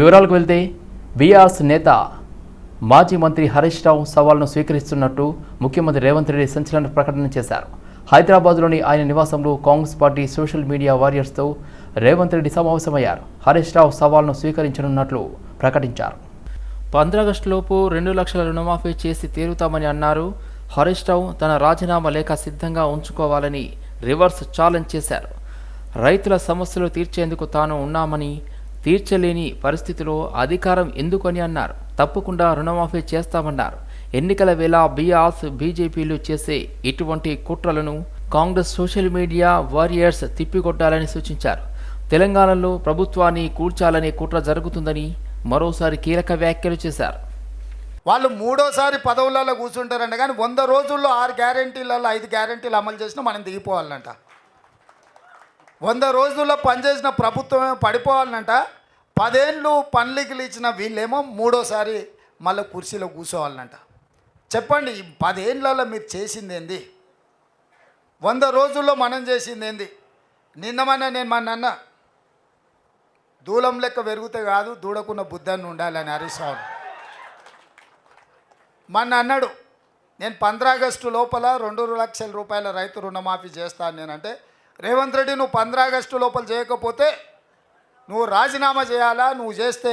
వివరాలకు వెళ్తే బీఆర్ఎస్ నేత మాజీ మంత్రి హరీష్ రావు సవాల్ను స్వీకరిస్తున్నట్టు ముఖ్యమంత్రి రేవంత్ రెడ్డి సంచలన ప్రకటన చేశారు. హైదరాబాద్లోని ఆయన నివాసంలో కాంగ్రెస్ పార్టీ సోషల్ మీడియా వారియర్స్తో రేవంత్ రెడ్డి సమావేశమయ్యారు. హరీష్ రావు సవాల్ను స్వీకరించనున్నట్లు ప్రకటించారు. పంద్రాగస్టులోపు రెండు లక్షల రుణమాఫీ చేసి తీరుతామని అన్నారు. హరీష్ రావు తన రాజీనామా లేఖ సిద్ధంగా ఉంచుకోవాలని రివర్స్ ఛాలెంజ్ చేశారు. రైతుల సమస్యలు తీర్చేందుకు తాను ఉన్నామని తీర్చలేని పరిస్థితిలో అధికారం ఎందుకని అన్నారు. తప్పకుండా రుణమాఫీ చేస్తామన్నారు. ఎన్నికల వేళ బీఆర్స్ బీజేపీలు చేసే ఇటువంటి కుట్రలను కాంగ్రెస్ సోషల్ మీడియా వారియర్స్ తిప్పికొట్టాలని సూచించారు. తెలంగాణలో ప్రభుత్వాన్ని కూర్చాలనే కుట్ర జరుగుతుందని మరోసారి కీలక వ్యాఖ్యలు చేశారు. వాళ్ళు మూడోసారి పదవులలో కూర్చుంటారంట కానీ వంద రోజుల్లో ఆరు గ్యారంటీలలో ఐదు గ్యారంటీలు అమలు చేసినా మనం దిగిపోవాలంట. వంద రోజుల్లో పనిచేసిన ప్రభుత్వమే పడిపోవాలంట. పదేళ్ళు పనులకి ఇచ్చిన వీళ్ళేమో మూడోసారి మళ్ళీ కుర్చీలో కూర్చోవాలంట. చెప్పండి ఈ పదేళ్ళలో మీరు చేసింది ఏంది వంద రోజుల్లో మనం చేసింది ఏంది నిన్నమన్నా నేను మా నాన్న దూలం లెక్క పెరిగితే కాదు దూడకున్న బుద్ధాన్ని ఉండాలని హరీష్ మన అన్నాడు నేను పంద్రాగస్టు లోపల రెండు లక్షల రూపాయల రైతు రుణమాఫీ చేస్తాను నేనంటే రేవంత్ రెడ్డి నువ్వు పంద్రాగస్టు లోపల చేయకపోతే నువ్వు రాజీనామా చేయాలా? నువ్వు చేస్తే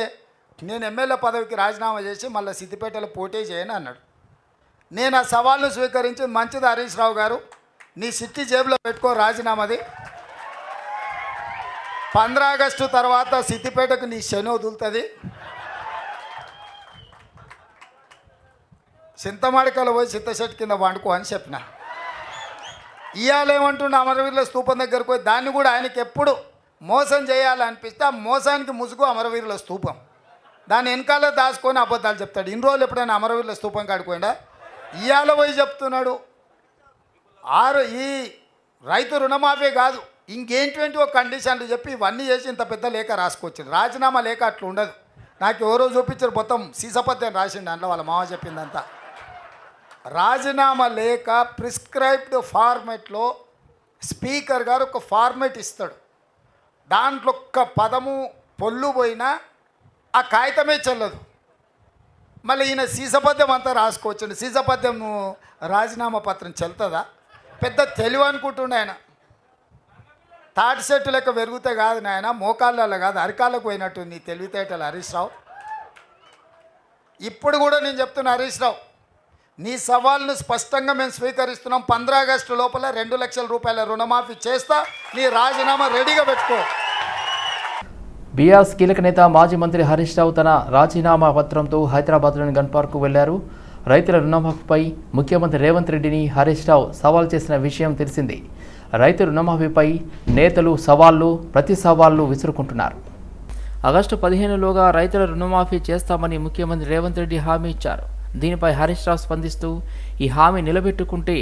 నేను ఎమ్మెల్యే పదవికి రాజీనామా చేసి మళ్ళీ సిద్దిపేటలో పోటీ చేయను అన్నాడు. నేను ఆ సవాల్ను స్వీకరించి మంచిది హరీష్ రావు గారు నీ సిట్టి జేబులో పెట్టుకో రాజీనామాది. పంద్రాగస్టు తర్వాత సిద్దిపేటకు నీ శని వదులుతుంది. చింతమాడికలు పోయి చింతచెట్టు కింద వండుకో అని చెప్పిన. ఇవ్వాలేమంటుండే అమరవీరుల స్తూపం దగ్గరకు పోయి దాన్ని కూడా ఆయనకి ఎప్పుడు మోసం చేయాలనిపిస్తే ఆ మోసానికి ముసుగు అమరవీరుల స్తూపం దాన్ని వెనకాల దాచుకొని అబద్ధాలు చెప్తాడు. ఇన్ని రోజులు ఎప్పుడైనా అమరవీరుల స్తూపం కాడుకోండా ఇవాళ పోయి చెప్తున్నాడు. ఆరు ఈ రైతు రుణమాఫీ కాదు. ఇంకేంటి ఒక కండిషన్లు చెప్పి ఇవన్నీ చేసి ఇంత పెద్ద లేఖ రాసుకొచ్చాడు. రాజీనామా లేఖ అట్లా ఉండదు. నాకు ఎవరో చూపించారు మొత్తం సీసపత్యం రాసిండు దాంట్లో వాళ్ళ మామ చెప్పిందంతా. రాజీనామా లేఖ ప్రిస్క్రైబ్డ్ ఫార్మెట్లో స్పీకర్ గారు ఒక ఫార్మెట్ ఇస్తాడు. దాంట్లో ఒక్క పదము పొల్లు పోయినా ఆ కాగితమే చెల్లదు. మళ్ళీ ఈయన సీసపద్యం అంతా రాసుకోవచ్చండి. సీసపద్యం రాజీనామా పత్రం చెల్తుందా పెద్ద తెలివి అనుకుంటుండే ఆయన. తాటి చెట్టు లెక్క పెరుగుతే కాదు నాయన మోకాళ్ళలో కాదు అరికాళ్ళకు పోయినట్టు నీ తెలివితేటలు హరీష్ రావు. ఇప్పుడు కూడా నేను చెప్తున్నా హరీష్ రావు నీ సవాల్ను స్పష్టంగా మేము స్వీకరిస్తున్నాం. పంద్రా ఆగస్టు లోపల రెండు లక్షల రూపాయల రుణమాఫీ చేస్తా నీ రాజీనామా రెడీగా పెట్టుకో. బీఆర్ఎస్ కీలక నేత మాజీ మంత్రి హరీష్ రావు తన రాజీనామా పత్రంతో హైదరాబాద్లోని గన్ పార్కు వెళ్ళారు. రైతుల రుణమాఫీపై ముఖ్యమంత్రి రేవంత్ రెడ్డిని హరీష్ రావు సవాల్ చేసిన విషయం తెలిసింది. రైతు రుణమాఫీపై నేతలు సవాళ్ళు ప్రతి సవాళ్ళు విసురుకుంటున్నారు. ఆగస్టు పదిహేనులోగా రైతుల రుణమాఫీ చేస్తామని ముఖ్యమంత్రి రేవంత్ రెడ్డి హామీ ఇచ్చారు. దీనిపై హరీష్ రావు స్పందిస్తూ ఈ హామీ నిలబెట్టుకుంటే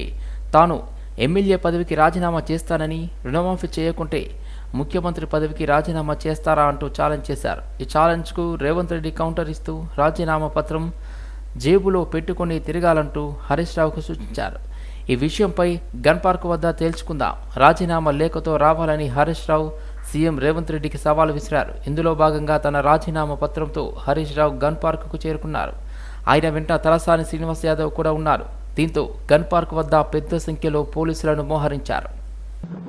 తాను ఎమ్మెల్యే పదవికి రాజీనామా చేస్తానని రుణమాఫీ చేయకుంటే ముఖ్యమంత్రి పదవికి రాజీనామా చేస్తారా అంటూ ఛాలెంజ్ చేశారు. ఈ ఛాలెంజ్కు రేవంత్ రెడ్డి కౌంటర్ ఇస్తూ రాజీనామా పత్రం జేబులో పెట్టుకొని తిరగాలంటూ హరీష్ రావుకు సూచించారు. ఈ విషయంపై గన్ పార్క్ వద్ద తేల్చుకుందాం. రాజీనామా లేఖతో రావాలని హరీష్ రావు సీఎం రేవంత్ రెడ్డికి సవాల్ విసిరారు. ఇందులో భాగంగా తన రాజీనామా పత్రంతో హరీష్ రావు గన్ పార్కుకు చేరుకున్నారు. ఆయన వెంట తలసాని శ్రీనివాస్ యాదవ్ కూడా ఉన్నారు. దీంతో గన్ పార్క్ వద్ద పెద్ద సంఖ్యలో పోలీసులను మోహరించారు.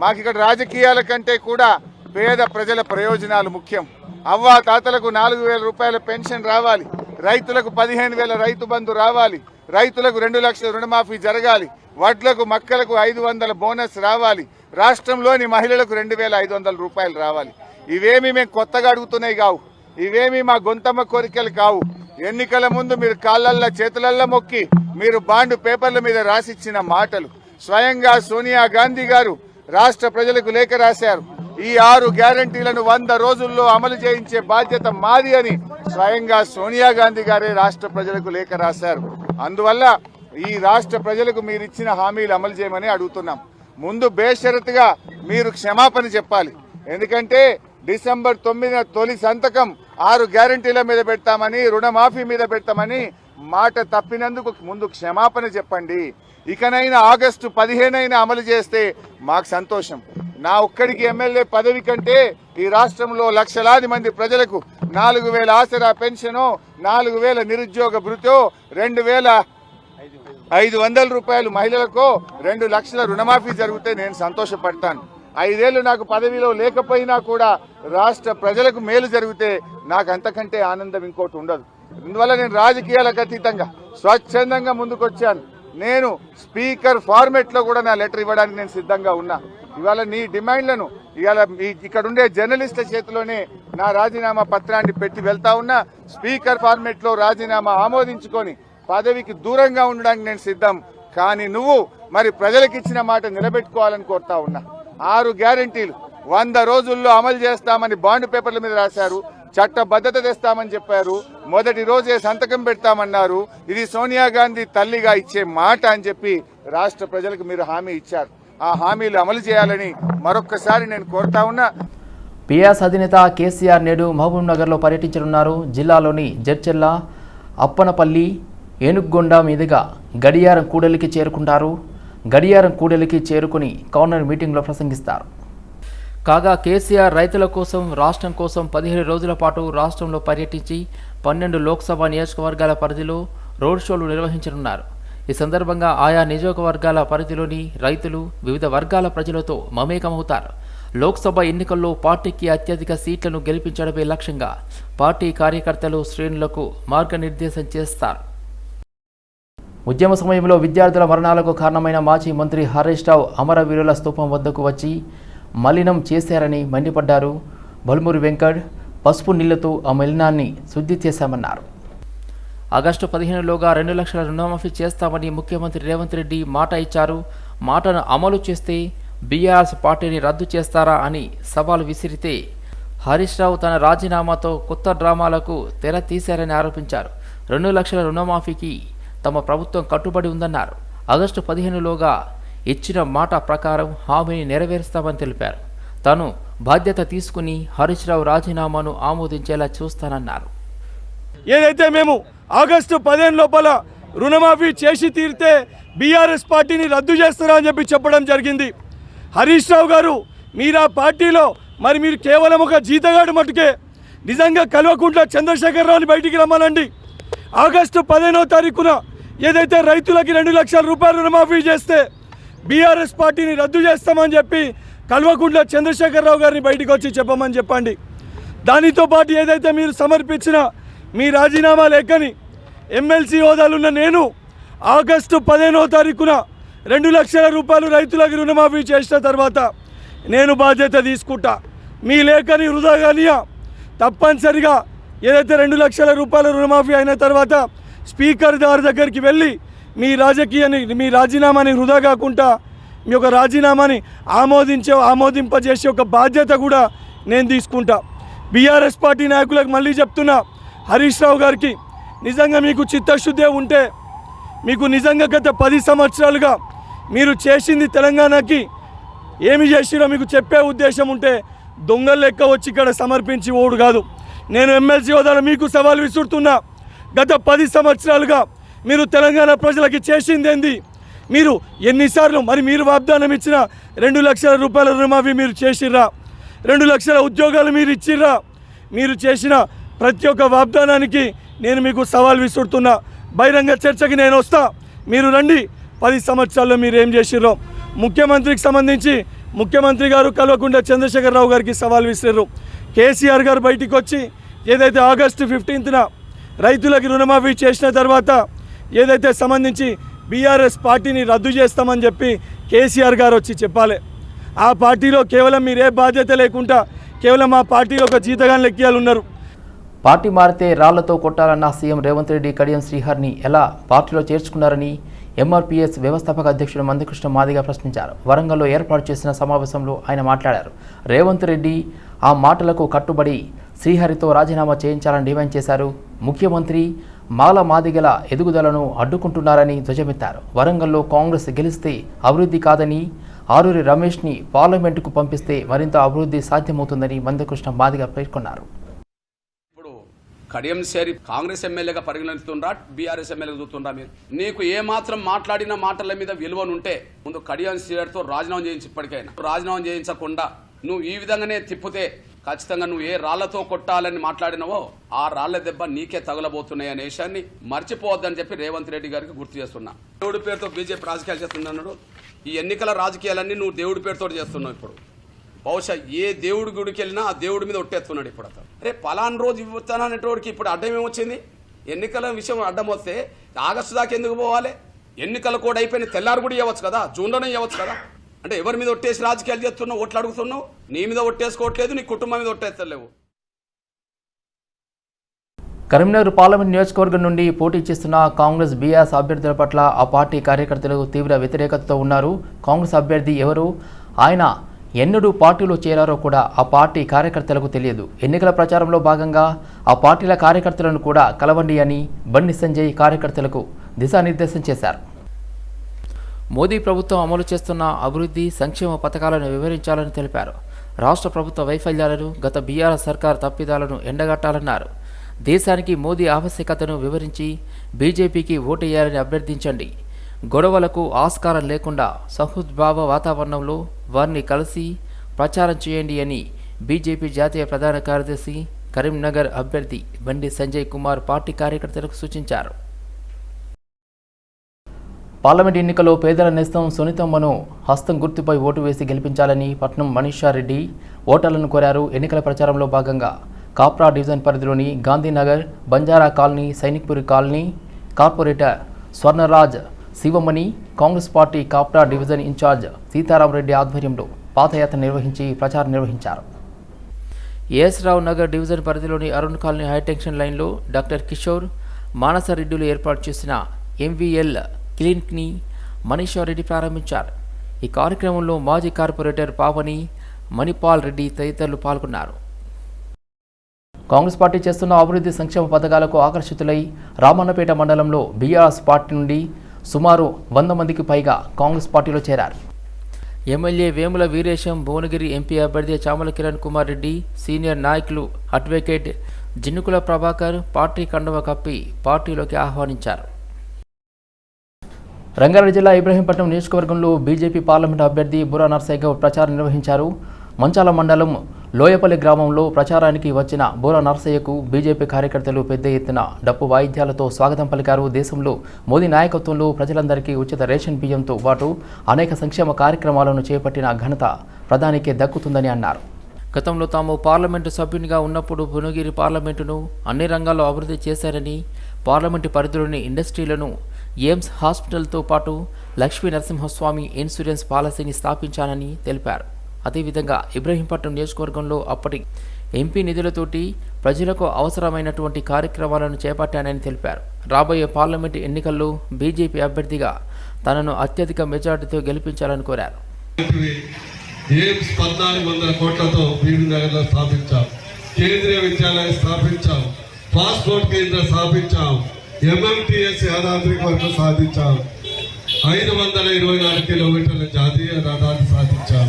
మాకు ఇక్కడ రాజకీయాల కంటే కూడా పేద ప్రజల ప్రయోజనాలు ముఖ్యం. అవ్వా తాతలకు నాలుగు వేల రూపాయల పెన్షన్ రావాలి. రైతులకు పదిహేను వేల రైతు బంధు రావాలి. రైతులకు రెండు లక్షల రుణమాఫీ జరగాలి. వడ్లకు మక్కలకు ఐదు వందల బోనస్ రావాలి. రాష్ట్రంలోని మహిళలకు రెండు వేల ఐదు వందల రూపాయలు రావాలి. ఇవేమి మేము కొత్తగా అడుగుతున్నాయి కావు. ఇవేమి మా గొంతమ్మ కోరికలు కావు. ఎన్నికల ముందు మీరు కాళ్ళల్లో చేతులల్లో మొక్కి మీరు బాండు పేపర్ల మీద రాసిచ్చిన మాటలు. స్వయంగా సోనియా గాంధీ గారు రాష్ట్ర ప్రజలకు లేఖ రాశారు. ఈ ఆరు గ్యారంటీలను వంద రోజుల్లో అమలు చేయించే బాధ్యత మాది అని స్వయంగా సోనియా గాంధీ గారే రాష్ట్ర ప్రజలకు లేఖ రాశారు. అందువల్ల ఈ రాష్ట్ర ప్రజలకు మీరు ఇచ్చిన హామీలు అమలు చేయమని అడుగుతున్నాం. ముందు బేషరతుగా మీరు క్షమాపణ చెప్పాలి. ఎందుకంటే డిసెంబర్ తొమ్మిదిన తొలి సంతకం ఆరు గ్యారంటీల మీద పెడతామని రుణమాఫీ మీద పెడతామని మాట తప్పినందుకు ముందు క్షమాపణ చెప్పండి. ఇకనైనా ఆగస్టు పదిహేనైనా అమలు చేస్తే మాకు సంతోషం. నా ఒక్కడికి ఎమ్మెల్యే పదవి కంటే ఈ రాష్ట్రంలో లక్షలాది మంది ప్రజలకు నాలుగు వేల ఆసరా పెన్షను నాలుగు వేల నిరుద్యోగ భృతో రెండు వేల ఐదు వందల రూపాయలు మహిళలకు రెండు లక్షల రుణమాఫీ జరిగితే నేను సంతోషపడతాను. ఐదేళ్ళు నాకు పదవిలో లేకపోయినా కూడా రాష్ట్ర ప్రజలకు మేలు జరిగితే నాకు అంతకంటే ఆనందం ఇంకోటి ఉండదు. అందువల్ల నేను రాజకీయాలకు అతీతంగా స్వచ్ఛందంగా ముందుకొచ్చాను. నేను స్పీకర్ ఫార్మెట్లో కూడా నా లెటర్ ఇవ్వడానికి నేను సిద్ధంగా ఉన్నా. ఇవాళ నీ డిమాండ్లను ఇవాళ ఇక్కడ ఉండే జర్నలిస్టుల చేతిలోనే నా రాజీనామా పత్రాన్ని పెట్టి వెళ్తా ఉన్నా స్పీకర్ ఫార్మెట్లో రాజీనామా ఆమోదించుకొని పదవికి దూరంగా ఉండడానికి నేను సిద్ధం. కానీ నువ్వు మరి ప్రజలకు ఇచ్చిన మాట నిలబెట్టుకోవాలని కోరుతా ఉన్నా. ఆరు గ్యారంటీలు. వంద రోజుల్లో అమలు చేస్తామని బాండ్ పేపర్ల మీద రాశారు. చట్టబద్ధత తెస్తామని చెప్పారు. మొదటి రోజే సంతకం పెడతామన్నారు. ఇది సోనియా గాంధీ తల్లిగా ఇచ్చే మాట అని చెప్పి రాష్ట్ర ప్రజలకు మీరు హామీ ఇచ్చారు. ఆ హామీలు అమలు చేయాలని మరొక్కసారి నేను కోరుతా ఉన్నా. పిఎస్ అధినేత కేసీఆర్ నేడు మహబూబ్ నగర్లో పర్యటించనున్నారు. జిల్లాలోని జడ్చెల్ల అప్పనపల్లి ఏనుగొండ మీదుగా గడియారం కూడలికి చేరుకుంటారు. గడియారం కూడలికి చేరుకుని గవర్నర్ మీటింగ్లో ప్రసంగిస్తారు. కాగా కేసీఆర్ రైతుల కోసం రాష్ట్రం కోసం పదిహేడు రోజుల పాటు రాష్ట్రంలో పర్యటించి పన్నెండు లోక్సభ నియోజకవర్గాల పరిధిలో రోడ్ షోలు నిర్వహించనున్నారు. ఈ సందర్భంగా ఆయా నియోజకవర్గాల పరిధిలోని రైతులు వివిధ వర్గాల ప్రజలతో మమేకమవుతారు. లోక్సభ ఎన్నికల్లో పార్టీకి అత్యధిక సీట్లను గెలిపించడమే లక్ష్యంగా పార్టీ కార్యకర్తలు శ్రేణులకు మార్గనిర్దేశం చేస్తారు. ఉద్యమ సమయంలో విద్యార్థుల మరణాలకు కారణమైన మాజీ మంత్రి హరీష్ రావు అమరవీరుల స్తూపం వద్దకు వచ్చి మలినం చేశారని మండిపడ్డారు. బల్మూరి వెంకట్ పసుపు నీళ్ళతో ఆ మలినాన్ని శుద్ధి చేశామన్నారు. ఆగస్టు పదిహేనులోగా రెండు లక్షల రుణమాఫీ చేస్తామని ముఖ్యమంత్రి రేవంత్ రెడ్డి మాట ఇచ్చారు. మాటను అమలు చేస్తే బీఆర్ఎస్ పార్టీని రద్దు చేస్తారా అని సవాల్ విసిరితే హరీష్ రావు తన రాజీనామాతో కొత్త డ్రామాలకు తెర తీశారని ఆరోపించారు. రెండు లక్షల రుణమాఫీకి తమ ప్రభుత్వం కట్టుబడి ఉందన్నారు. ఆగస్టు పదిహేనులోగా ఇచ్చిన మాట ప్రకారం హామీని నెరవేరుస్తామని తెలిపారు. తాను బాధ్యత తీసుకుని హరీష్ రావు రాజీనామాను ఆమోదించేలా చూస్తానన్నారు. ఏదైతే మేము ఆగస్టు పదిహేను లోపల రుణమాఫీ చేసి తీరితే బీఆర్ఎస్ పార్టీని రద్దు చేస్తున్నారని చెప్పి చెప్పడం జరిగింది. హరీష్ రావు గారు మీరు ఆ పార్టీలో మరి మీరు కేవలం ఒక జీతగాడు మటుకే నిజంగా కల్వకుంట్ల చంద్రశేఖరరావుని బయటికి రమ్మనండి ఆగస్టు పదిహేనో తారీఖున ఏదైతే రైతులకి రెండు లక్షల రూపాయలు రుణమాఫీ చేస్తే బీఆర్ఎస్ పార్టీని రద్దు చేస్తామని చెప్పి కల్వకుంట్ల చంద్రశేఖరరావు గారిని బయటకు వచ్చి చెప్పమని చెప్పండి. దానితో పాటు ఏదైతే మీరు సమర్పించిన మీ రాజీనామా లేఖని ఎమ్మెల్సీ హోదాలున్న నేను ఆగస్టు పదిహేనవ తారీఖున రెండు లక్షల రూపాయలు రైతులకు రుణమాఫీ చేసిన తర్వాత నేను బాధ్యత తీసుకుంటా. మీ లేఖని వృధా తప్పనిసరిగా ఏదైతే రెండు లక్షల రూపాయల రుణమాఫీ అయిన తర్వాత స్పీకర్ గారి దగ్గరికి వెళ్ళి మీ రాజకీయాన్ని మీ రాజీనామాని వృధా కాకుండా మీ యొక్క రాజీనామాని ఆమోదించే ఆమోదింపజేసే ఒక బాధ్యత కూడా నేను తీసుకుంటా. బీఆర్ఎస్ పార్టీ నాయకులకు మళ్ళీ చెప్తున్నా హరీష్ రావు గారికి నిజంగా మీకు చిత్తశుద్ధే ఉంటే మీకు నిజంగా గత పది సంవత్సరాలుగా మీరు చేసింది తెలంగాణకి ఏమి చేసిరో మీకు చెప్పే ఉద్దేశం ఉంటే దొంగలు లెక్క వచ్చి ఇక్కడ సమర్పించి ఓడు కాదు. నేను ఎమ్మెల్సీ హోదాలో మీకు సవాల్ విసురుతున్నా గత పది సంవత్సరాలుగా మీరు తెలంగాణ ప్రజలకి చేసిందేంది? మీరు ఎన్నిసార్లు మరి మీరు వాగ్దానం ఇచ్చిన రెండు లక్షల రూపాయల రుణమాఫీ మీరు చేసిర్రా? రెండు లక్షల ఉద్యోగాలు మీరు ఇచ్చిర్రా? మీరు చేసిన ప్రతి ఒక్క వాగ్దానానికి నేను మీకు సవాల్ విసురుతున్నా. బహిరంగ చర్చకి నేను వస్తా. మీరు రండి. పది సంవత్సరాల్లో మీరు ఏం చేసిర్రో? ముఖ్యమంత్రికి సంబంధించి ముఖ్యమంత్రి గారు కలవకుండా చంద్రశేఖరరావు గారికి సవాల్ విసిరారు కేసీఆర్ గారు బయటికి వచ్చి ఏదైతే ఆగస్టు ఫిఫ్టీన్త్న రైతులకి రుణమాఫీ చేసిన తర్వాత ఏదైతే సంబంధించి బీఆర్ఎస్ పార్టీని రద్దు చేస్తామని చెప్పి కేసీఆర్ గారు వచ్చి చెప్పాలి. ఆ పార్టీలో కేవలం మీరే బాధ్యత లేకుండా కేవలం ఆ పార్టీలో ఒక జీతగాని లెక్కియాలు ఉన్నారు. పార్టీ మారితే రాళ్ళతో కొట్టాలన్న సీఎం రేవంత్ రెడ్డి కడియం శ్రీహర్ని ఎలా పార్టీలో చేర్చుకున్నారని ఎంఆర్పీఎస్ వ్యవస్థాపక అధ్యక్షుడు మందకృష్ణ మాదిగా ప్రశ్నించారు. వరంగల్లో ఏర్పాటు చేసిన సమావేశంలో ఆయన మాట్లాడారు. రేవంత్ రెడ్డి ఆ మాటలకు కట్టుబడి శ్రీహరితో రాజీనామా చేయించాలని డిమాండ్ చేశారు. ముఖ్యమంత్రి మాల మాదిగల ఎదుగుదలను అడ్డుకుంటున్నారని ధ్వజమెత్తారు. వరంగల్లో కాంగ్రెస్ గెలిస్తే అభివృద్ధి కాదని ఆరూరి రమేష్ని పార్లమెంటుకు పంపిస్తే మరింత అభివృద్ధి సాధ్యమవుతుందని మందకృష్ణ మాదిగా పేర్కొన్నారు. ఇప్పుడు కడియం సేరి కాంగ్రెస్ ఎమ్మెల్యేగా పరిగణిస్తుండ్రా బీఆర్ఎస్ ఎమ్మెల్యేగా చూస్తుండ్రా మీరు? నీకు ఏ మాత్రం మాట్లాడిన మాటల మీద విలువనుంటే ముందు కడియం సేరితో రాజీనామా చేయించి ఇప్పటికైనా. రాజీనామా చేయించకుండా నువ్వు ఈ విధంగానే తిప్పితే ఖచ్చితంగా నువ్వు ఏ రాళ్ళతో కొట్టాలని మాట్లాడినవో ఆ రాళ్ళ దెబ్బ నీకే తగలబోతున్నాయి అనే విషయాన్ని మర్చిపోవద్దని చెప్పి రేవంత్ రెడ్డి గారికి గుర్తు చేస్తున్నా. దేవుడి పేరుతో బీజేపీ రాజకీయాలు చేస్తున్నాడు ఈ ఎన్నికల రాజకీయాలన్నీ నువ్వు దేవుడి పేరుతో చేస్తున్నావు ఇప్పుడు. బహుశా ఏ దేవుడి గుడికి వెళ్ళినా ఆ దేవుడి మీద ఒట్టేస్తున్నాడు ఇప్పుడు అతను. అరే పలానా రోజు ఇవ్వుతాననేటోడికి ఇప్పుడు అడ్డం ఏమొచ్చింది? ఎన్నికల విషయం అడ్డం వస్తే ఆగస్టు దాకా ఎందుకు పోవాలి? ఎన్నికల కూడా అయిపోయిన తెల్లారు కూడా ఇవ్వచ్చు కదా జూన్లోనే ఇవ్వచ్చు కదా. అంటే ఎవరి మీద ఒట్టేసి రాజకీయాలు చేస్తున్నావు ఓట్లు అడుగుతున్నావు? నీ మీద ఒట్టేసుకోవట్లేదు నీ కుటుంబం మీద ఒట్టేస్తలేవు. కరీంనగర్ పార్లమెంట్ నియోజకవర్గం నుండి పోటీ చేస్తున్న కాంగ్రెస్ బీఆర్ఎస్ అభ్యర్థుల పట్ల ఆ పార్టీ కార్యకర్తలు తీవ్ర వ్యతిరేకతతో ఉన్నారు. కాంగ్రెస్ అభ్యర్థి ఎవరు? ఆయన ఎన్నడూ పార్టీలో చేరారో కూడా ఆ పార్టీ కార్యకర్తలకు తెలియదు. ఎన్నికల ప్రచారంలో భాగంగా ఆ పార్టీల కార్యకర్తలను కూడా కలవండి అని బండి సంజయ్ కార్యకర్తలకు దిశానిర్దేశం చేశారు. మోదీ ప్రభుత్వం అమలు చేస్తున్న అభివృద్ధి సంక్షేమ పథకాలను వివరించాలని తెలిపారు. రాష్ట్ర ప్రభుత్వ వైఫల్యాలను గత బీఆర్ఎస్ సర్కార్ తప్పిదాలను ఎండగట్టాలన్నారు. దేశానికి మోదీ ఆవశ్యకతను వివరించి బీజేపీకి ఓటేయాలని అభ్యర్థించండి. గొడవలకు ఆస్కారం లేకుండా సహృద్భావ వాతావరణంలో వారిని కలిసి ప్రచారం చేయండి అని బీజేపీ జాతీయ ప్రధాన కార్యదర్శి కరీంనగర్ అభ్యర్థి బండి సంజయ్ కుమార్ పార్టీ కార్యకర్తలకు సూచించారు. పార్లమెంట్ ఎన్నికల్లో పేదల నేస్తం సునీతమ్మను హస్తం గుర్తుపై ఓటు వేసి గెలిపించాలని పట్నం మనీషారెడ్డి ఓటర్లను కోరారు. ఎన్నికల ప్రచారంలో భాగంగా కాప్రా డివిజన్ పరిధిలోని Gandhinagar Banjara colony Sainikpuri colony corporator Swarnaraj Sivamani Congress party Kapra division in charge Seetharamareddy ఆధ్వర్యంలో పాదయాత్ర నిర్వహించి ప్రచారం నిర్వహించారు. ఏఎస్ రావు నగర్ డివిజన్ పరిధిలోని అరుణ్ కాలనీ హైటెన్షన్ లైన్లో డాక్టర్ కిషోర్ మానసరెడ్డిలు ఏర్పాటు చేసిన ఎంవీఎల్ క్లినిక్ని మనీషారెడ్డి ప్రారంభించారు. ఈ కార్యక్రమంలో మాజీ కార్పొరేటర్ పావని మణిపాల్ రెడ్డి తదితరులు పాల్గొన్నారు. కాంగ్రెస్ పార్టీ చేస్తున్న అభివృద్ధి సంక్షేమ పథకాలకు ఆకర్షితులై రామన్నపేట మండలంలో బీఆర్ఎస్ పార్టీ నుండి సుమారు వంద మందికి పైగా కాంగ్రెస్ పార్టీలో చేరారు. ఎమ్మెల్యే వేముల వీరేశం భువనగిరి ఎంపీ అభ్యర్థి చామల కిరణ్ కుమార్ రెడ్డి సీనియర్ నాయకులు అడ్వకేట్ జిన్నుకుల ప్రభాకర్ పార్టీ కండవ కప్పి పార్టీలోకి ఆహ్వానించారు. రంగారెడ్డి జిల్లా ఇబ్రహీంపట్నం నియోజకవర్గంలో బీజేపీ పార్లమెంట్ అభ్యర్థి బురా నర్సయ్య గౌడ్ ప్రచారం నిర్వహించారు. మంచాల మండలం లోయపల్లి గ్రామంలో ప్రచారానికి వచ్చిన బురా నర్సయ్యకు బీజేపీ కార్యకర్తలు పెద్ద ఎత్తున డప్పు వాయిద్యాలతో స్వాగతం పలికారు. దేశంలో మోదీ నాయకత్వంలో ప్రజలందరికీ ఉచిత రేషన్ బియ్యంతో పాటు అనేక సంక్షేమ కార్యక్రమాలను చేపట్టిన ఘనత ప్రధానికే దక్కుతుందని అన్నారు. గతంలో తాము పార్లమెంటు సభ్యునిగా ఉన్నప్పుడు భువనగిరి పార్లమెంటును అన్ని రంగాల్లో అభివృద్ధి చేశారని పార్లమెంటు పరిధిలోని ఇండస్ట్రీలను ఎయిమ్స్ హాస్పిటల్తో పాటు లక్ష్మీ నరసింహస్వామి ఇన్సూరెన్స్ పాలసీని స్థాపించానని తెలిపారు. అదేవిధంగా ఇబ్రహీంపట్నం నియోజకవర్గంలో అప్పటి ఎంపీ నిధులతోటి ప్రజలకు అవసరమైనటువంటి కార్యక్రమాలను చేపట్టానని తెలిపారు. రాబోయే పార్లమెంటు ఎన్నికల్లో బీజేపీ అభ్యర్థిగా తనను అత్యధిక మెజార్టీతో గెలిపించాలని కోరారు. ఎయిమ్స్ పద్నాలుగు వందల కోట్లతో బీబీనగర్లో స్థాపించాం. కేంద్రీయ విద్యాలయం స్థాపించాం. పాస్పోర్ట్ కేంద్రం స్థాపించాం. ఎంఎంటీఎస్ యాదాద్రి వరకు సాధించాం. ఐదు వందల ఇరవై నాలుగు కిలోమీటర్ల జాతీయ రథాన్ని సాధించాం.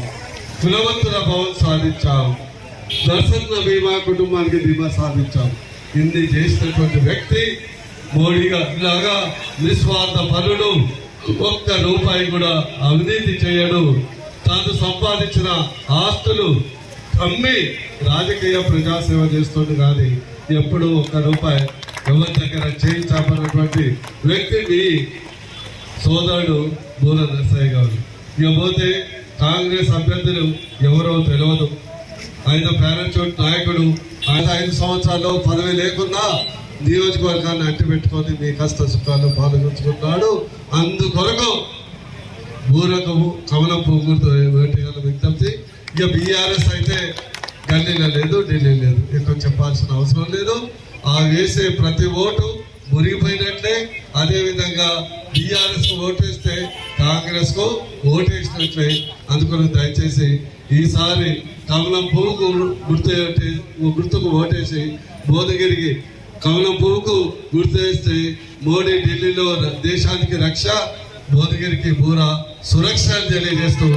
కులవంతుల భవన్ సాధించాం. దర్శన బీమా కుటుంబానికి బీమా సాధించాం. ఇన్ని చేసినటువంటి వ్యక్తి మోడీ ఇలాగా నిస్వార్థ పనులు ఒక్క రూపాయి కూడా అవినీతి చేయడు. తాను సంపాదించిన ఆస్తులు అమ్మి రాజకీయ ప్రజాసేవ చేస్తుంది కానీ ఎప్పుడు ఒక్క రూపాయి ఎవరి దగ్గర చేయి చాపనటువంటి వ్యక్తి మీ సోదరుడు బూర నరసయ్య గారు. ఇక పోతే కాంగ్రెస్ అభ్యర్థులు ఎవరో తెలియదు ఆయన పారాచూట్ నాయకుడు. ఆయన ఐదు సంవత్సరాల్లో పదవి లేకున్నా నియోజకవర్గాన్ని అట్టి పెట్టుకొని మీ కష్ట సుఖాల్లో పాల్గొంచుకున్నాడు అందుకొరకు బూరకము కమలం పువ్వుతో వేటగాల విజ్ఞప్తి. ఇక బీఆర్ఎస్ అయితే గల్లీలో లేదు ఢిల్లీ లేదు. ఎక్కువ చెప్పాల్సిన అవసరం లేదు. ఆ వేసే ప్రతి ఓటు మురిగిపోయినట్లే. అదే విధంగా బీఆర్ఎస్కు ఓటేస్తే కాంగ్రెస్కు ఓటేసినట్లే. అందుకని దయచేసి ఈసారి కమలం పువ్వుకు గుర్తు గుర్తుకు ఓటేసి భువనగిరికి కమలం పువ్వుకు గుర్తు వేస్తే మోడీ ఢిల్లీలో దేశానికి రక్ష భువనగిరికి పూర సురక్ష అని తెలియజేస్తూ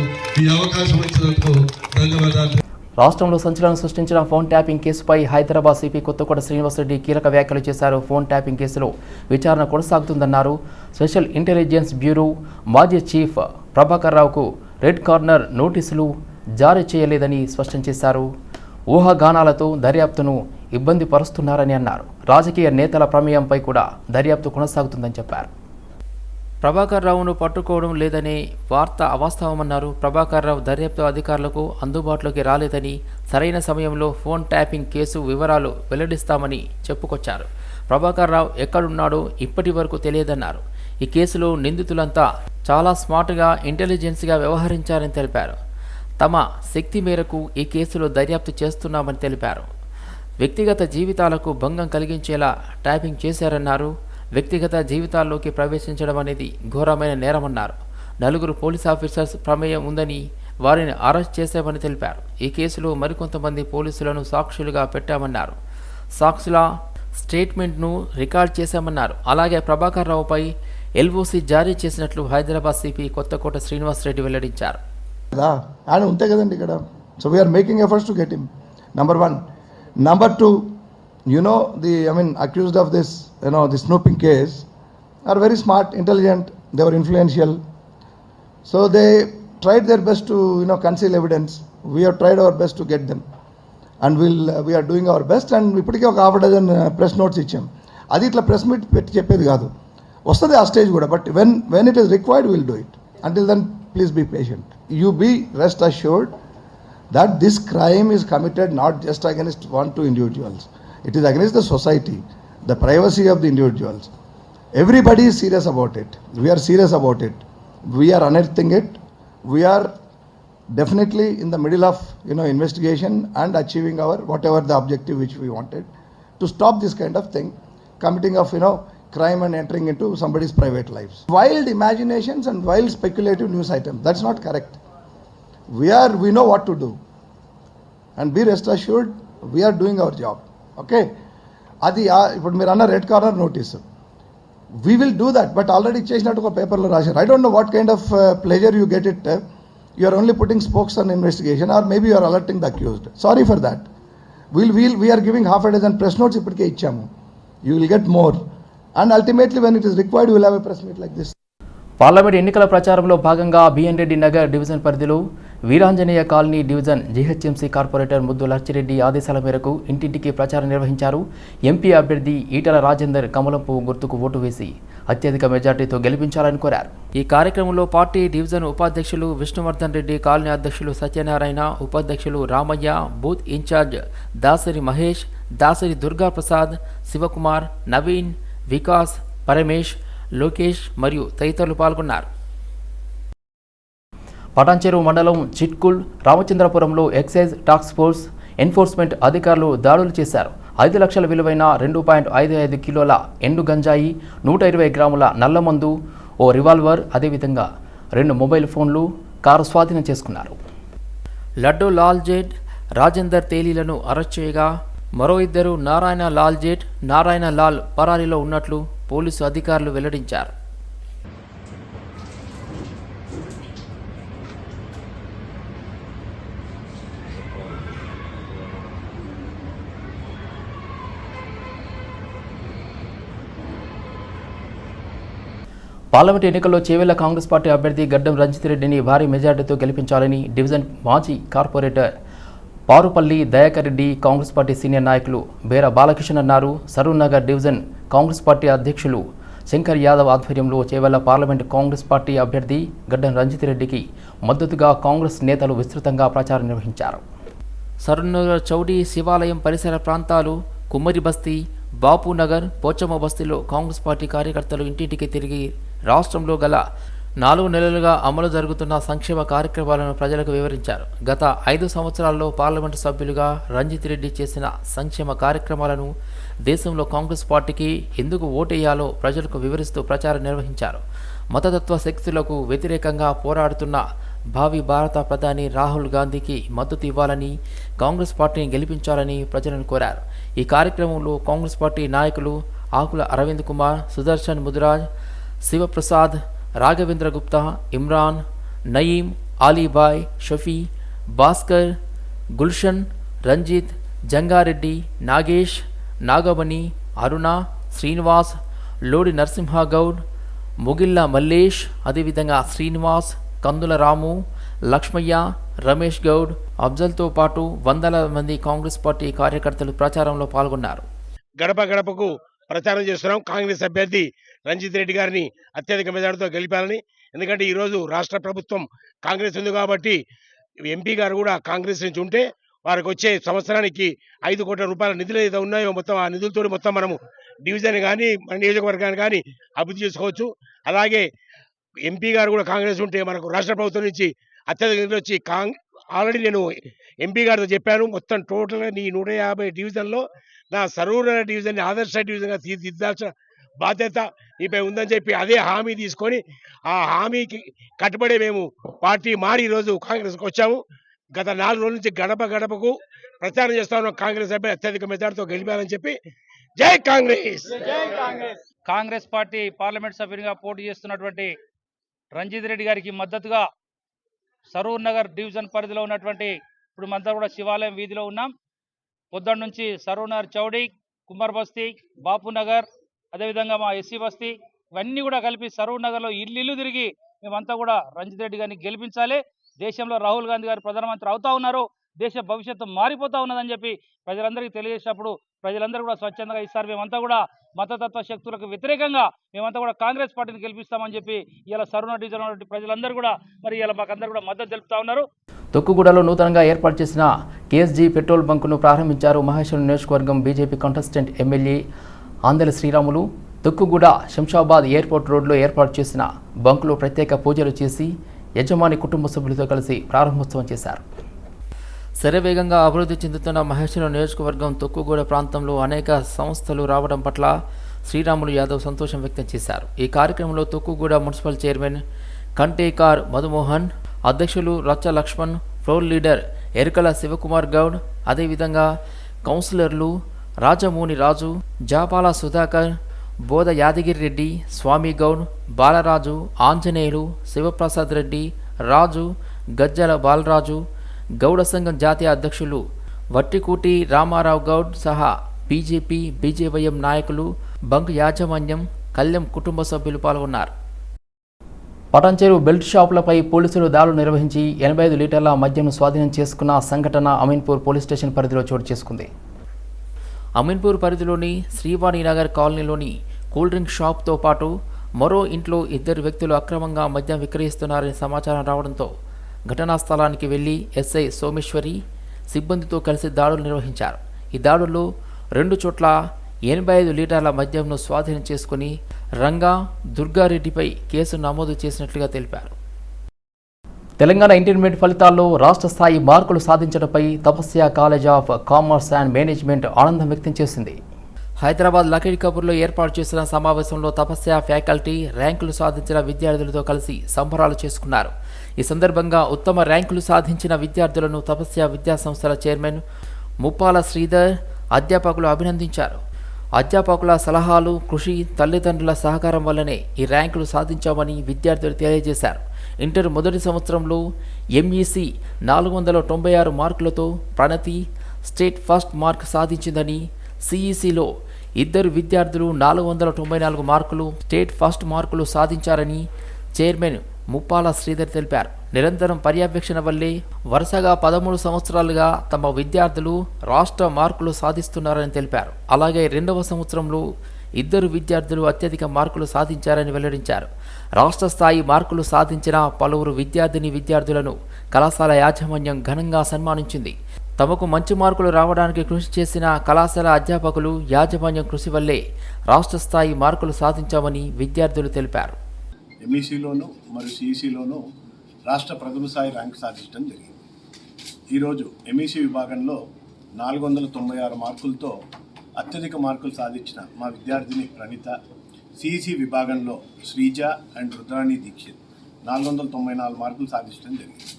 ఈ అవకాశం ఇచ్చినందుకు ధన్యవాదాలు. రాష్ట్రంలో సంచలనం సృష్టించిన ఫోన్ ట్యాపింగ్ కేసుపై హైదరాబాద్ సిపి కొత్తకోట శ్రీనివాసరెడ్డి కీలక వ్యాఖ్యలు చేశారు. ఫోన్ ట్యాపింగ్ కేసులో విచారణ కొనసాగుతుందన్నారు. స్పెషల్ ఇంటెలిజెన్స్ బ్యూరో మాజీ చీఫ్ ప్రభాకర్ రావుకు రెడ్ కార్నర్ నోటీసులు జారీ చేయలేదని స్పష్టం చేశారు. ఊహాగానాలతో దర్యాప్తును ఇబ్బంది పరుస్తున్నారని అన్నారు. రాజకీయ నేతల ప్రమేయంపై కూడా దర్యాప్తు కొనసాగుతుందని చెప్పారు. ప్రభాకర్ రావును పట్టుకోవడం లేదనే వార్త అవాస్తవమన్నారు. ప్రభాకర్ రావు దర్యాప్తు అధికారులకు అందుబాటులోకి రాలేదని సరైన సమయంలో ఫోన్ ట్యాపింగ్ కేసు వివరాలు వెల్లడిస్తామని చెప్పుకొచ్చారు. ప్రభాకర్ రావు ఎక్కడున్నాడో ఇప్పటి వరకు తెలియదన్నారు. ఈ కేసులో నిందితులంతా చాలా స్మార్ట్గా ఇంటెలిజెన్స్గా వ్యవహరించారని తెలిపారు. తమ శక్తి మేరకు ఈ కేసులో దర్యాప్తు చేస్తున్నామని తెలిపారు. వ్యక్తిగత జీవితాలకు భంగం కలిగించేలా ట్యాపింగ్ చేశారన్నారు. వ్యక్తిగత జీవితాల్లోకి ప్రవేశించడం అనేది ఘోరమైన నేరమన్నారు. నలుగురు పోలీస్ ఆఫీసర్స్ ప్రమేయం ఉందని వారిని అరెస్ట్ చేశామని తెలిపారు. ఈ కేసులో మరికొంతమంది పోలీసులను సాక్షులుగా పెట్టామన్నారు. సాక్షుల స్టేట్మెంట్ను రికార్డ్ చేశామన్నారు. అలాగే ప్రభాకర్ రావుపై ఎల్ఓసి జారీ చేసినట్లు హైదరాబాద్ సిపి కొత్తకోట శ్రీనివాసరెడ్డి వెల్లడించారు. ఆయన ఉంటే కదండి ఇక్కడ. So we're making efforts to get him number one number two you know the I mean accused of this you know the snooping case are very smart intelligent they were influential so they tried their best to you know conceal evidence we have tried our best to get them and will we're doing our best and ఇప్పటికే ఒక half dozen press notes ఇచ్చాం. అది ఇట్లా press meet పెట్టి చెప్పేది కాదు. వస్తుంది ఆ స్టేజ్ కూడా but when when it is required will do it until then please be patient you be rest assured that this crime is committed not just against one two individuals. It is against the society the privacy of the individuals. Everybody is serious about it. We are serious about it. We are unearthing it. We are definitely in the middle of you know investigation and achieving our whatever the objective which we wanted to stop this kind of thing committing of you know crime and entering into somebody's private lives. Wild imaginations and wild speculative news items that's not correct. We are we know what to do. And be rest assured we are doing our job okay? అది ఇప్పుడు మీరు అన్న red corner notice we will do that but already చేసినట్టు ఒక పేపర్లో రాశారు. I don't know what kind of pleasure you get it you are only putting spokes an investigation or maybe you're alerting the accused sorry for that we'll we'll we're giving half a dozen press notes ఇప్పటికే ఇచ్చాము. You will get more and ultimately when it is required will have a press meet like this parliament ఎన్నికల ప్రచారంలో భాగంగా BN Reddy Nagar division పరిధిలో Veeranjaneya colony division GHMC corporator Muddu Lachireddy ఆదేశాల మేరకు ఇంటింటికి ప్రచారం నిర్వహించారు. ఎంపీ అభ్యర్థి ఈటల రాజేందర్ కమలంపు గుర్తుకు ఓటు వేసి అత్యధిక మెజార్టీతో గెలిపించాలని కోరారు. ఈ కార్యక్రమంలో పార్టీ డివిజన్ ఉపాధ్యక్షులు విష్ణువర్ధన్ రెడ్డి కాలనీ అధ్యక్షులు సత్యనారాయణ ఉపాధ్యక్షులు Ramayya booth in charge Dasari Mahesh Dasari Durga Prasad Shivakumar Naveen Vikas Paramesh Lokesh మరియు తదితరులు పాల్గొన్నారు. పటాన్చెరు మండలం చిట్కుల్ రామచంద్రపురంలో ఎక్సైజ్ టాస్క్ ఫోర్స్ ఎన్ఫోర్స్మెంట్ అధికారులు దాడులు చేశారు. ఐదు లక్షల విలువైన రెండు పాయింట్ ఐదు ఐదు కిలోల ఎండు గంజాయి నూట ఇరవై గ్రాముల నల్లమందు ఓ రివాల్వర్ అదేవిధంగా రెండు మొబైల్ ఫోన్లు కారు స్వాధీనం చేసుకున్నారు. లడ్డు లాల్ జేట్ రాజేందర్ తేలీలను అరెస్ట్ చేయగా మరో ఇద్దరు నారాయణ లాల్ జేట్ నారాయణ లాల్ పరారీలో ఉన్నట్లు పోలీసు అధికారులు వెల్లడించారు. పార్లమెంట్ ఎన్నికల్లో చేవెళ్ళ కాంగ్రెస్ పార్టీ అభ్యర్థి గడ్డం రంజిత్ రెడ్డిని భారీ మెజార్టీతో గెలిపించాలని డివిజన్ మాజీ corporator Parupalli Dayakar Reddy Congress party senior నాయకులు బేర బాలకిషన్ అన్నారు. సరూర్నగర్ డివిజన్ కాంగ్రెస్ పార్టీ అధ్యక్షులు శంకర్ యాదవ్ ఆధ్వర్యంలో చేవెళ్ళ పార్లమెంట్ కాంగ్రెస్ పార్టీ అభ్యర్థి గడ్డం రంజిత్ రెడ్డికి మద్దతుగా కాంగ్రెస్ నేతలు విస్తృతంగా ప్రచారం నిర్వహించారు. సరూర్నగర్ చౌడీ శివాలయం పరిసర ప్రాంతాలు కుమ్మరి బస్తీ బాపునగర్ పోచమ్మ బస్తీలో కాంగ్రెస్ పార్టీ కార్యకర్తలు ఇంటింటికి తిరిగి రాష్ట్రంలో గల నాలుగు నెలలుగా అమలు జరుగుతున్న సంక్షేమ కార్యక్రమాలను ప్రజలకు వివరించారు. గత ఐదు సంవత్సరాల్లో పార్లమెంటు సభ్యులుగా రంజిత్ రెడ్డి చేసిన సంక్షేమ కార్యక్రమాలను దేశంలో కాంగ్రెస్ పార్టీకి ఎందుకు ఓటేయాలో ప్రజలకు వివరిస్తూ ప్రచారం నిర్వహించారు. మతతత్వ శక్తులకు వ్యతిరేకంగా పోరాడుతున్న భావి భారత ప్రధాని రాహుల్ గాంధీకి మద్దతు ఇవ్వాలని కాంగ్రెస్ పార్టీని గెలిపించాలని ప్రజలను కోరారు. ఈ కార్యక్రమంలో కాంగ్రెస్ పార్టీ నాయకులు ఆకుల అరవింద్ కుమార్ సుదర్శన్ ముదిరాజ్ శివప్రసాద్ రాఘవేంద్ర గుప్తా ఇమ్రాన్ నయీం ఆలీబాయ్ షఫీ భాస్కర్ గుల్షన్ రంజిత్ జంగారెడ్డి నాగేష్ నాగమణి అరుణ శ్రీనివాస్ లోడి నరసింహగౌడ్ ముగిల్ల మల్లేష్ అదేవిధంగా శ్రీనివాస్ కందుల రాము లక్ష్మయ్య రమేష్ గౌడ్ అఫ్జల్తో పాటు వందల మంది కాంగ్రెస్ పార్టీ కార్యకర్తలు ప్రచారంలో పాల్గొన్నారు. గడప గడపకు ప్రచారం చేస్తున్నాం కాంగ్రెస్ అభ్యర్థి రంజిత్ రెడ్డి గారిని అత్యధిక మెజార్టీతో గెలిపాలని. ఎందుకంటే ఈరోజు రాష్ట్ర ప్రభుత్వం కాంగ్రెస్ ఉంది కాబట్టి ఎంపీ గారు కూడా కాంగ్రెస్ నుంచి ఉంటే వారికి వచ్చే సంవత్సరానికి ఐదు కోట్ల రూపాయల నిధులు ఏదో ఉన్నాయో మొత్తం ఆ నిధులతో మొత్తం మనము డివిజన్ కానీ మన నియోజకవర్గాన్ని కానీ అభివృద్ధి చేసుకోవచ్చు. అలాగే ఎంపీ గారు కూడా కాంగ్రెస్ ఉంటే మనకు రాష్ట్ర ప్రభుత్వం నుంచి అత్యధిక నిధులు వచ్చి కాంగ్ ఆల్రెడీ నేను ఎంపీ గారితో చెప్పాను. మొత్తం టోటల్గా నీ నూట యాభై డివిజన్లో నా సరూర డివిజన్ ఆదర్శ డివిజన్గా తీర్చిదిద్దాల్సిన బాధ్యత నీపై ఉందని చెప్పి అదే హామీ తీసుకొని ఆ హామీకి కట్టుబడి మేము పార్టీ మారి ఈరోజు కాంగ్రెస్కి వచ్చాము. గత నాలుగు రోజుల నుంచి గడప గడపకు ప్రచారం చేస్తాను కాంగ్రెస్ అభ్యర్థి అత్యధిక మెజార్టీతో గెలిపారని చెప్పి జై కాంగ్రెస్! కాంగ్రెస్! పార్టీ పార్లమెంట్ సభ్యునిగా పోటీ చేస్తున్నటువంటి రంజిత్ రెడ్డి గారికి మద్దతుగా సరూర్ నగర్ డివిజన్ పరిధిలో ఉన్నటువంటి ఇప్పుడు మనతో కూడా శివాలయం వీధిలో ఉన్నాం. పొద్దున్న నుంచి సరూర్ నగర్ చౌడీ కుమార్ బస్తీ బాపు నగర్ అదేవిధంగా మా ఎస్సీ బస్తీ ఇవన్నీ కూడా కలిపి సరూర్ నగర్లో ఇల్లు ఇల్లు తిరిగి మేమంతా కూడా రంజిత్ రెడ్డి గారిని గెలిపించాలి. దేశంలో రాహుల్ గాంధీ గారు ప్రధానమంత్రి అవుతా ఉన్నారు. దేశ భవిష్యత్తు మారిపోతా ఉన్నదని చెప్పి ప్రజలందరికీ తెలియజేసినప్పుడు ప్రజలందరూ కూడా స్వచ్ఛందంగా ఇస్తారు మేమంతా కూడా మతతత్వ శక్తులకు వ్యతిరేకంగా మేమంతా కూడా కాంగ్రెస్ పార్టీని గెలిపిస్తామని చెప్పి ఇలా సరుణ డివిజన్ ప్రజలందరూ కూడా మరి ఇలా మాకందరూ కూడా మద్దతు తెలుపుతా ఉన్నారు. తొక్కుగూడలో నూతనంగా ఏర్పాటు చేసిన కేఎస్జీ పెట్రోల్ బంకును ప్రారంభించారు మహేశ్వరం నియోజకవర్గం BJP contestant MLA Andela Sriramulu Thukkuguda Shamshabad airport రోడ్లో ఏర్పాటు చేసిన బంకులో ప్రత్యేక పూజలు చేసి యజమాని కుటుంబ సభ్యులతో కలిసి ప్రారంభోత్సవం చేశారు. శరవేగంగా అభివృద్ధి చెందుతున్న మహేశ్వరం నియోజకవర్గం తొక్కుగూడ ప్రాంతంలో అనేక సంస్థలు రావడం పట్ల శ్రీరాములు యాదవ్ సంతోషం వ్యక్తం చేశారు. ఈ కార్యక్రమంలో తొక్కుగూడ మున్సిపల్ చైర్మన్ కంటేకార్ మధుమోహన్ అధ్యక్షులు రచ్చ లక్ష్మణ్ ఫ్లోర్ లీడర్ ఎరుకల శివకుమార్ గౌడ్ అదేవిధంగా కౌన్సిలర్లు రాజమూని రాజు జాపాల సుధాకర్ బోధ యాదగిరి రెడ్డి స్వామి గౌడ్ బాలరాజు ఆంజనేయులు శివప్రసాద్ రెడ్డి రాజు గజ్జల బాలరాజు గౌడ సంఘం జాతీయ అధ్యక్షులు వట్టికూటి రామారావు గౌడ్ సహా బీజేపీ బీజేవైఎం నాయకులు బంక్ యాజమాన్యం కళ్యం కుటుంబ సభ్యులు పాల్గొన్నారు. పటంచెరు బెల్ట్ షాపులపై పోలీసులు దాడులు నిర్వహించి ఎనభై ఐదు లీటర్ల మద్యం స్వాధీనం చేసుకున్న సంఘటన అమీన్పూర్ పోలీస్ స్టేషన్ పరిధిలో చోటు చేసుకుంది. అమీన్పూర్ పరిధిలోని శ్రీవాణి నగర్ కాలనీలోని కూల్ డ్రింక్ షాప్తో పాటు మరో ఇంట్లో ఇద్దరు వ్యక్తులు అక్రమంగా మద్యం విక్రయిస్తున్నారని సమాచారం రావడంతో ఘటనా స్థలానికి వెళ్ళి ఎస్ఐ సోమేశ్వరి సిబ్బందితో కలిసి దాడులు నిర్వహించారు. ఈ దాడుల్లో రెండు చోట్ల ఎనభై ఐదు లీటర్ల మద్యంను స్వాధీనం చేసుకుని రంగా దుర్గారెడ్డిపై కేసు నమోదు చేసినట్లుగా తెలిపారు. తెలంగాణ ఇంటర్మీడియట్ ఫలితాల్లో రాష్ట్ర స్థాయి మార్కులు సాధించడంపై Tapasya college of commerce and management ఆనందం వ్యక్తం చేసింది. హైదరాబాద్ లకీడ్ కపూర్లో ఏర్పాటు చేసిన సమావేశంలో తపస్య ఫ్యాకల్టీ ర్యాంకులు సాధించిన విద్యార్థులతో కలిసి సంబరాలు చేసుకున్నారు. ఈ సందర్భంగా ఉత్తమ ర్యాంకులు సాధించిన విద్యార్థులను తపస్య విద్యాసంస్థల చైర్మన్ ముప్పాల శ్రీధర్ అధ్యాపకులు అభినందించారు. అధ్యాపకుల సలహాలు కృషి తల్లిదండ్రుల సహకారం వల్లనే ఈ ర్యాంకులు సాధించామని విద్యార్థులు తెలియజేశారు. ఇంటర్ మొదటి సంవత్సరంలో ఎంఈసి నాలుగు వందల తొంభై ఆరు మార్కులతో ప్రణతి స్టేట్ ఫస్ట్ మార్క్ సాధించిందని సిఈసిలో ఇద్దరు విద్యార్థులు నాలుగు వందల తొంభై నాలుగు మార్కులు స్టేట్ ఫస్ట్ మార్కులు సాధించారని చైర్మన్ ముప్పాల శ్రీధర్ తెలిపారు. నిరంతరం పర్యవేక్షణ వల్లే వరుసగా పదమూడు సంవత్సరాలుగా తమ విద్యార్థులు రాష్ట్ర మార్కులు సాధిస్తున్నారని తెలిపారు. అలాగే రెండవ సంవత్సరంలో ఇద్దరు విద్యార్థులు అత్యధిక మార్కులు సాధించారని వెల్లడించారు. రాష్ట్ర స్థాయి మార్కులు సాధించిన పలువురు విద్యార్థిని విద్యార్థులను కళాశాల యాజమాన్యం ఘనంగా సన్మానించింది. తమకు మంచి మార్కులు రావడానికి కృషి చేసిన కళాశాల అధ్యాపకులు యాజమాన్యం కృషి వల్లే రాష్ట్ర స్థాయి మార్కులు సాధించామని విద్యార్థులు తెలిపారు. ఎంఈసీలోను మరియు సిఈసిలోను రాష్ట్ర ప్రథమ స్థాయి ర్యాంక్ సాధించడం జరిగింది. ఈరోజు ఎంఈసీ విభాగంలో నాలుగు వందల తొంభై ఆరు మార్కులతో అత్యధిక మార్కులు సాధించిన మా విద్యార్థిని ప్రణిత సిఈసి విభాగంలో శ్రీజ అండ్ రుద్రాణి దీక్షిత్. నాలుగు వందల తొంభై నాలుగు మార్కులు సాధించడం జరిగింది.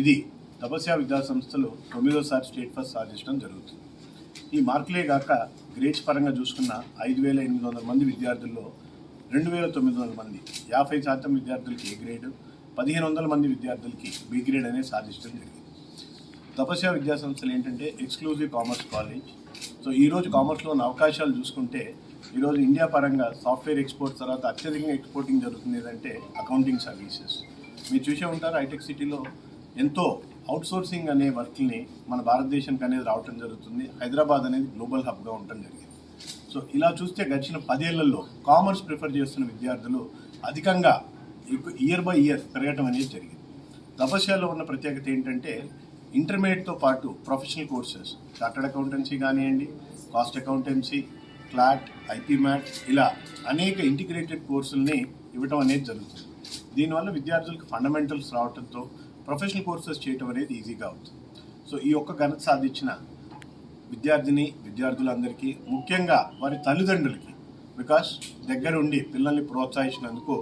ఇది తపస్య విద్యా సంస్థలు తొమ్మిదోసారి స్టేట్ ఫస్ట్ సాధించడం జరుగుతుంది. ఈ మార్కులే కాక గ్రేడ్స్ పరంగా చూసుకున్న ఐదు వేల ఎనిమిది వందల మంది విద్యార్థుల్లో రెండు వేల తొమ్మిది వందల మంది యాభై శాతం విద్యార్థులకి ఏ గ్రేడ్ పదిహేను వందల మంది విద్యార్థులకి బి గ్రేడ్ అనేది సాధించడం జరిగింది. తపస్య విద్యా సంస్థలు ఏంటంటే ఎక్స్క్లూజివ్ కామర్స్ కాలేజ్. సో ఈరోజు కామర్స్లో ఉన్న అవకాశాలు చూసుకుంటే ఈరోజు ఇండియా పరంగా సాఫ్ట్వేర్ ఎక్స్పోర్ట్ తర్వాత అత్యధికంగా ఎక్స్పోర్టింగ్ జరుగుతుంది ఏదంటే అకౌంటింగ్ సర్వీసెస్. మీరు చూసే ఉంటారు హైటెక్ సిటీలో ఎంతో అవుట్సోర్సింగ్ అనే వర్క్ని మన భారతదేశానికి అనేది రావటం జరుగుతుంది. హైదరాబాద్ అనేది గ్లోబల్ హబ్గా ఉండటం జరిగింది. సో ఇలా చూస్తే గడిచిన పదేళ్ళలో కామర్స్ ప్రిఫర్ చేస్తున్న విద్యార్థులు అధికంగా ఇయర్ బై ఇయర్ పెరగటం అనేది జరిగింది. తపస్యాలో ఉన్న ప్రత్యేకత ఏంటంటే ఇంటర్మీడియట్తో పాటు ప్రొఫెషనల్ కోర్సెస్ చార్టర్డ్ అకౌంటెన్సీ కానివ్వండి cost accountancy CLAT IP MAT ఇలా అనేక ఇంటిగ్రేటెడ్ కోర్సుల్ని ఇవ్వటం అనేది జరుగుతుంది. దీనివల్ల విద్యార్థులకు ఫండమెంటల్స్ రావడంతో ప్రొఫెషనల్ కోర్సెస్ చేయటం అనేది ఈజీగా అవుతుంది. సో ఈ ఒక్క ఘనత సాధించిన విద్యార్థిని విద్యార్థులందరికీ ముఖ్యంగా వారి తల్లిదండ్రులకి బికాస్ దగ్గరుండి పిల్లల్ని ప్రోత్సహించినందుకు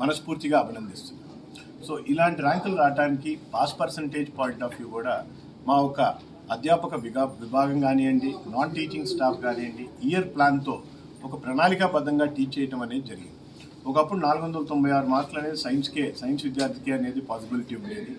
మనస్ఫూర్తిగా అభినందిస్తుంది సో ఇలాంటి ర్యాంకులు రావడానికి pass percentage point of view కూడా మా ఒక అధ్యాపక విగా విభాగం కానివ్వండి నాన్ టీచింగ్ స్టాఫ్ కానివ్వండి ఇయర్ ప్లాన్తో ఒక ప్రణాళికాబద్ధంగా టీచ్ చేయడం అనేది జరిగింది. ఒకప్పుడు నాలుగు వందల తొంభై ఆరు మార్కులు అనేది సైన్స్కే సైన్స్ విద్యార్థికి అనేది పాసిబిలిటీ ఉండేది.